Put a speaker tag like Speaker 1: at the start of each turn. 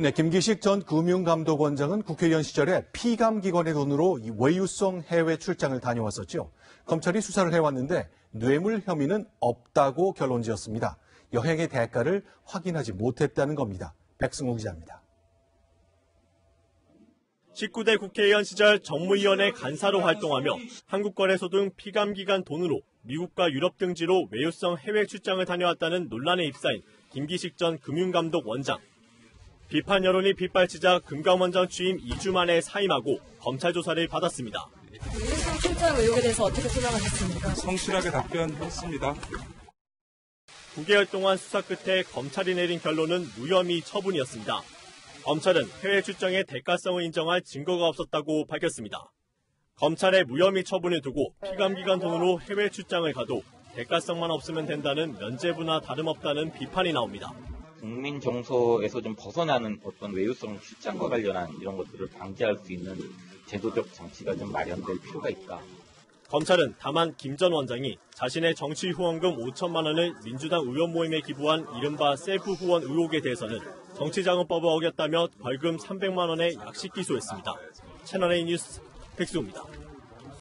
Speaker 1: 네, 김기식 전 금융감독원장은 국회의원 시절에 피감기관의 돈으로 외유성 해외 출장을 다녀왔었죠. 검찰이 수사를 해왔는데 뇌물 혐의는 없다고 결론 지었습니다. 여행의 대가를 확인하지 못했다는 겁니다. 백승호 기자입니다.
Speaker 2: 19대 국회의원 시절 정무위원회 간사로 활동하며 한국거래소 등 피감기관 돈으로 미국과 유럽 등지로 외유성 해외 출장을 다녀왔다는 논란에 휩싸인 김기식 전 금융감독 원장. 비판 여론이 빗발치자 금감원 장 취임 2주 만에 사임하고 검찰 조사를 받았습니다.
Speaker 3: 출장 의혹에 대해서 어떻게 생각하셨습니까?
Speaker 4: 성실하게 답변했습니다.
Speaker 2: 9개월 동안 수사 끝에 검찰이 내린 결론은 무혐의 처분이었습니다. 검찰은 해외 출장의 대가성을 인정할 증거가 없었다고 밝혔습니다. 검찰의 무혐의 처분을 두고 피감기관 돈으로 해외 출장을 가도 대가성만 없으면 된다는 면죄부나 다름없다는 비판이 나옵니다.
Speaker 5: 국민 정서에서 좀 벗어나는 어떤 외유성 출장과 관련한 이런 것들을 방지할 수 있는 제도적 장치가 좀 마련될 필요가 있다.
Speaker 2: 검찰은 다만 김 전 원장이 자신의 정치 후원금 5천만 원을 민주당 의원 모임에 기부한 이른바 셀프 후원 의혹에 대해서는 정치자금법을 어겼다며 벌금 300만 원의 약식 기소했습니다. 채널A 뉴스 백수입니다.